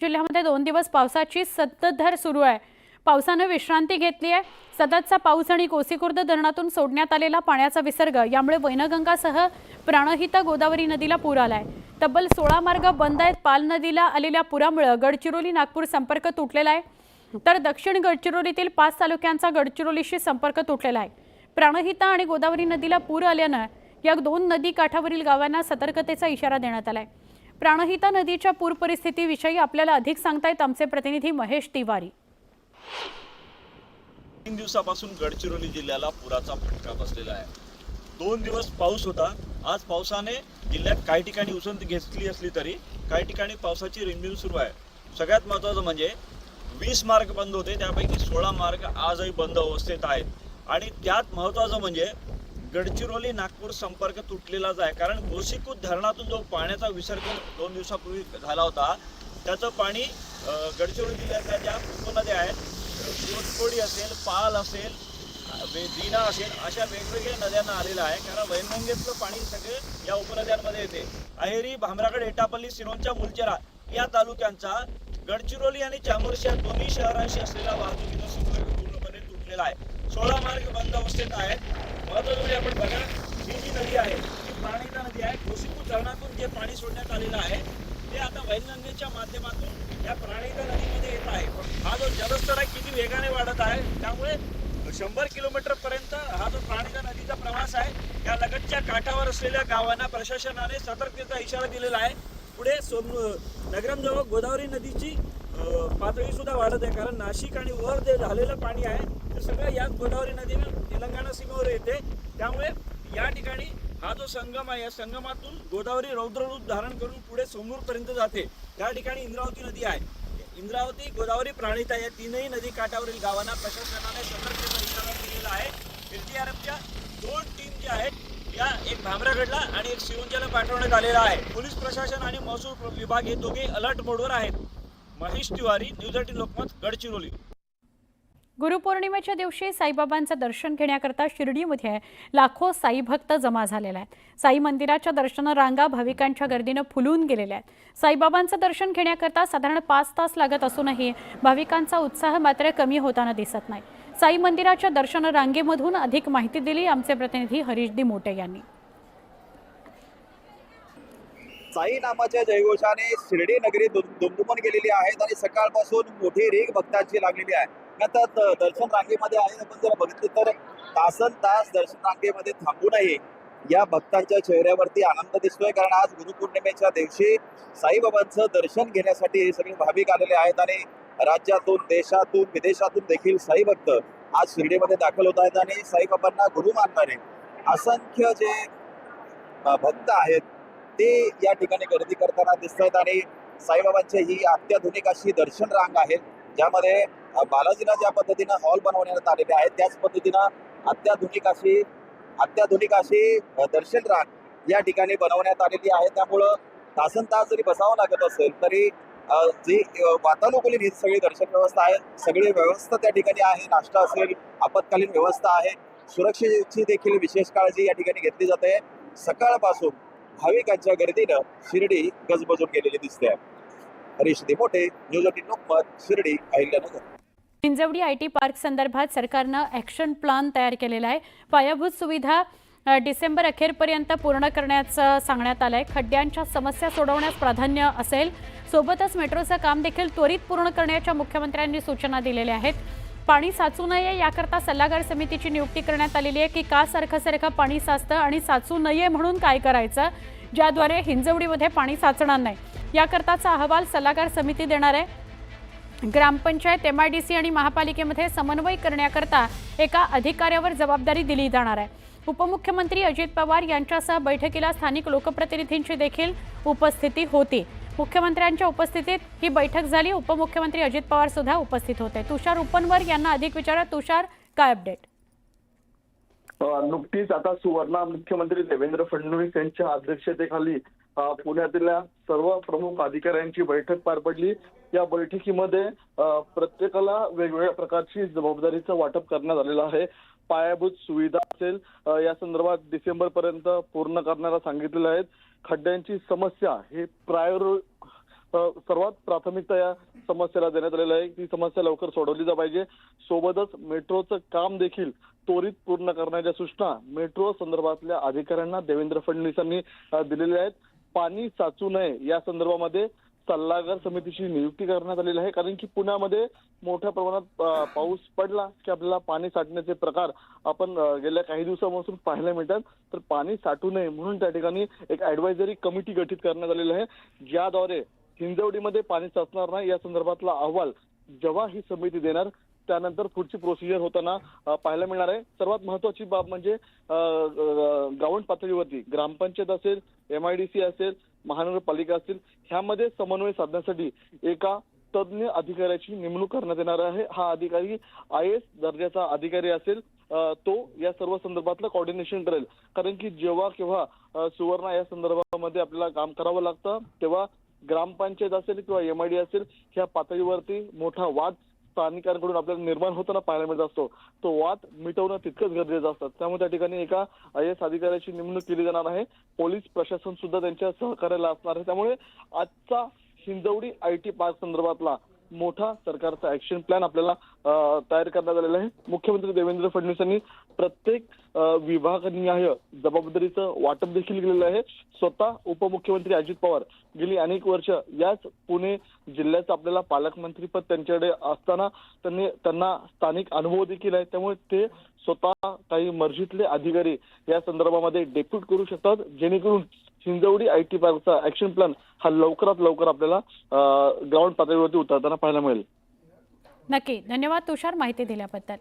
जिल्ह्यामध्ये दोन दिवस पावसाची संततधार सुरू आहे. पावसानं विश्रांती घेतली आहे. सततचा पाऊस आणि कोसीखुर्द धरणातून सोडण्यात आलेला पाण्याचा विसर्ग यामुळे वैनगंगासह प्राणहिता गोदावरी नदीला पूर आलाय. तब्बल सोळा मार्ग बंद आहेत. पाल नदीला आलेल्या पुरामुळे गडचिरोली नागपूर संपर्क तुटलेला आहे. तर दक्षिण गडचिरोलीतील पाच तालुक्यांचा गडचिरोलीशी संपर्क तुटलेला आहे. प्राणहिता आणि गोदावरी नदीला पूर आल्यानं या दोन नदी काठावरील गावांना सतर्कतेचा इशारा देण्यात आलाय. प्राणहिता नदीच्या पूर परिस्थितीविषयी आपल्याला अधिक सांगतायत आमचे प्रतिनिधी महेश तिवारी. तीन दिवसापासून गडचिरोली जिल्ह्याला पुराचा फटका बसलेला आहे. दोन दिवस पाऊस होता. आज पावसाने जिल्ह्यात काही ठिकाणी उसंत घेतली असली तरी काही ठिकाणी पावसाची रिमझिम सुरू आहे. सगळ्यात महत्त्वाचं म्हणजे वीस मार्ग बंद होते. त्यापैकी सोळा मार्ग आजही बंद अवस्थेत आहेत. आणि त्यात महत्त्वाचं म्हणजे गडचिरोली नागपूर संपर्क तुटलेलाच आहे. कारण गोसीकूद धरणातून जो पाण्याचा विसर्ग दोन दिवसापूर्वी झाला होता त्याचं पाणी गडचिरोली जिल्ह्यातल्या ज्या उपनद्या आहेत कोटकोडी असेल पाल असेल दिना असेल अशा वेगवेगळ्या नद्यांना आलेलं आहे. कारण वैनगंगेतलं पाणी सगळे या उपनद्यांमध्ये येते. अहेरी भामरागड एटापल्ली सिरोंचा मुलचेरा या तालुक्यांचा गडचिरोली आणि चामोर्शी या दोन्ही शहरांशी असलेला वाहतुकीचा संपर्क पूर्णपणे तुटलेला आहे. सोळा मार्ग बंद अवस्थेत आहेत. महत्वाचं म्हणजे आपण बघा ही जी नदी आहे ही प्राणिता नदी आहे. गोसीपूर धरणातून जे पाणी सोडण्यात आलेलं आहे ते आता वैनगंगेच्या माध्यमातून या प्राणिता नदीमध्ये येत आहे. हा जो जलस्तर आहे किती वेगाने वाढत आहे त्यामुळे शंभर किलोमीटर पर्यंत हा जो प्राणिता नदीचा प्रवास आहे या लगतच्या काठावर असलेल्या गावांना प्रशासनाने सतर्कतेचा इशारा दिलेला आहे. पुढे सोम नगरमजवळ गोदावरी नदीची पातळी सुद्धा वाढत आहे कारण नाशिक आणि वर जे झालेलं पाणी आहे सगळं याच गोदावरी नदीने तेलंगणा सीमेवर येते. त्यामुळे या ठिकाणी हा जो संगम आहे या संगमातून गोदावरी रौद्ररूप धारण करून पुढे सोमूरपर्यंत जाते. त्या ठिकाणी इंद्रावती नदी आहे. इंद्रावती गोदावरी प्राणिता या तीनही नदी काठावरील गावांना प्रशासनाने सतर्कतेचा इशारा दिलेला आहे. एसडीआरएफच्या दोन टीम ज्या आहेत या एक भामरागडला आणि एक शिवंजाला पाठवण्यात आलेला आहे. पोलीस प्रशासन आणि महसूल विभाग हे दोघे अलर्ट मोडवर आहेत. Mahesh Tiwari news eighteen Lokmat Gadchiroli. गुरुपौर्णिमेच्या दिवशी साईबाबांचं दर्शन घेण्याकरता शिर्डीमध्ये लाखो साई भक्त जमा झालेले आहेत. साई मंदिराच्या दर्शन रांगा भाविकांच्या गर्दीनं फुलून गेलेल्या आहेत. साईबाबांचं दर्शन घेण्याकरता साधारण पाच तास लागत असूनही भाविकांचा उत्साह मात्र कमी होताना दिसत नाही. साई मंदिराच्या दर्शन रांगेमधून अधिक माहिती दिली आमचे प्रतिनिधी हरीश दी मोटे यांनी. साई नामाच्या जयघोषाने शिर्डी नगरी दुमदुमून गेलेली आहेत आणि सकाळपासून मोठी रेग भक्तांची लागलेली आहे. आता दर्शन रांगेमध्ये आहे. आपण जर बघितलं तर तासन तास दर्शन रांगेमध्ये थांबूनही या भक्तांच्या चेहऱ्यावरती आनंद दिसतोय. कारण आज गुरुपौर्णिमेच्या दिवशी साईबाबांचं दर्शन घेण्यासाठी हे सगळे भाविक आलेले आहेत आणि राज्यातून देशातून विदेशातून देखील साई भक्त आज शिर्डीमध्ये दाखल होत आहेत आणि साईबाबांना गुरु मानणारे असंख्य जे भक्त आहेत ते या ठिकाणी गर्दी करताना दिसत आहेत आणि साईबाबांची ही अत्याधुनिक अशी दर्शन रांग आहे ज्यामध्ये बालाजीला ज्या पद्धतीनं हॉल बनवण्यात आलेले आहेत त्याच पद्धतीनं अत्याधुनिक अशी अत्याधुनिक अशी दर्शन रांग या ठिकाणी बनवण्यात आलेली आहे. त्यामुळं तासन तास जरी बसावं लागत असेल तरी जी वातानुकूलित ही सगळी दर्शन व्यवस्था आहे सगळी व्यवस्था त्या ठिकाणी आहे नाश्ता असेल आपत्कालीन व्यवस्था आहे सुरक्षेची देखील विशेष काळजी या ठिकाणी घेतली जाते. सकाळपासून भाविकांच्या गर्दीनं शिर्डी गजबजून गेलेली दिसते. Harish Dimote news eighteen Lokmat Shirdi Ahilyanagar. Hinjewadi I T park संदर्भात सरकारनं ॲक्शन प्लान तयार केलेला आहे. पायाभूत सुविधा डिसेंबर अखेरपर्यंत पूर्ण करण्याचं सांगण्यात आलं आहे खड्ड्यांच्या समस्या सोडवण्यास प्राधान्य असेल. सोबतच मेट्रोचं काम देखील त्वरित पूर्ण करण्याच्या मुख्यमंत्र्यांनी सूचना दिलेल्या आहेत. पाणी साचू नये याकरता सल्लागार समितीची नियुक्ती करण्यात आलेली आहे की का सारखं सारखं पाणी साचतं आणि साचू नये म्हणून काय करायचं ज्याद्वारे हिंजवडीमध्ये पाणी साचणार नाही. याकरताचा अहवाल सल्लागार समिती देणार आहे. Gram panchayat M I D C आणि महापालिकेमध्ये समन्वय करण्याकरता एका अधिकाऱ्यावर जबाबदारी दिली जाणार आहे. उपमुख्यमंत्री अजित पवार यांच्यासह बैठकीला स्थानिक लोकप्रतिनिधींची देखील उपस्थिती होती. मुख्यमंत्र्यांच्या उपस्थितीत ही बैठक झाली. उपमुख्यमंत्री अजित पवार सुद्धा उपस्थित होते. तुषार उपनवर यांना अधिक विचारा. तुषार काय अपडेट नुकतीच आता सुवर्णा मुख्यमंत्री देवेंद्र फडणवीस यांच्या अध्यक्षतेखाली पुण्यातल्या सर्व प्रमुख अधिकाऱ्यांची बैठक पार पडली. या बैठकीमध्ये प्रत्येकाला वेगवेगळ्या प्रकारची जबाबदारीचं वाटप करण्यात आलेलं आहे. पायाभूत सुविधा असेल या संदर्भात डिसेंबर पर्यंत पूर्ण करण्याला सांगितलेलं आहे. खड्ड्यांची समस्या हे प्रायोर सर्वात प्राथमिकता या समस्येला देण्यात आलेलं आहे. ती समस्या लवकर सोडवली जा पाहिजे. सोबतच मेट्रोचं काम देखील त्वरित पूर्ण करण्याच्या सूचना मेट्रो संदर्भातल्या अधिकाऱ्यांना देवेंद्र फडणवीसांनी दिलेल्या आहेत. पाणी साचू नये या संदर्भामध्ये सल्लागार समितीची नियुक्ती करण्यात आलेली आहे. कारण की पुण्यामध्ये मोठ्या प्रमाणात पाऊस पडला की आपल्याला पाणी साठण्याचे प्रकार आपण गेल्या काही दिवसापासून पाहायला मिळतात. तर पाणी साठू नये म्हणून त्या ठिकाणी एक ऍडवायझरी कमिटी गठीत करण्यात आलेली आहे. ज्याद्वारे हिंजवडीमध्ये पाणी साचणार नाही या संदर्भातला अहवाल जेव्हा ही समिती देणार त्यानंतर पुढची प्रोसिजर होताना पाहायला मिळणार आहे. सर्वात महत्वाची बाब म्हणजे ग्राउंड पातळीवरती ग्रामपंचायत असेल एमआयडीसी असेल महानगरपालिका असेल ह्यामध्ये समन्वय साधण्यासाठी एका तज्ज्ञ अधिकाऱ्याची नेमणूक करण्यात येणार आहे. हा अधिकारी आय एस दर्जाचा अधिकारी असेल तो या सर्व संदर्भातलं कॉर्डिनेशन करेल. कारण की जेव्हा केव्हा सुवर्णा या संदर्भामध्ये आपल्याला काम करावं लागतं तेव्हा ग्रामपंचायत असेल किंवा एमआयडी असेल ह्या पातळीवरती मोठा वाद स्थानिकांकडून आपल्याला निर्माण होताना पाहायला मिळत असतो. तो वाद मिटवणं तितकंच गरजेचं असतं. त्यामुळे त्या ठिकाणी एका आय एस अधिकाऱ्याची नेमणूक केली जाणार आहे. पोलीस प्रशासन सुद्धा त्यांच्या सहकार्याला असणार आहे. त्यामुळे आजचा हिंजवडी आय टी पार्क संदर्भातला मोठा सरकारचा ऍक्शन प्लॅन आपल्याला तयार करण्यात आलेला आहे. मुख्यमंत्री देवेंद्र फडणवीस यांनी प्रत्येक विभागनिहाय जबाबदारीचं वाटप देखील केलेलं आहे. स्वतः उपमुख्यमंत्री अजित पवार गेली अनेक वर्ष याच पुणे जिल्ह्याचं आपल्याला पालकमंत्रीपद त्यांच्याकडे असताना त्यांनी त्यांना स्थानिक अनुभव देखील आहे. त्यामुळे ते स्वतः काही मर्जीतले अधिकारी या संदर्भामध्ये डेप्यूट करू शकतात. जेणेकरून हिंजवडी आय टी पार्कचा ऍक्शन प्लॅन हा लवकरात लवकर आपल्याला ग्राउंड पातळीवरती उतरताना पाहायला मिळेल. नक्की. धन्यवाद तुषार माहिती दिल्याबद्दल.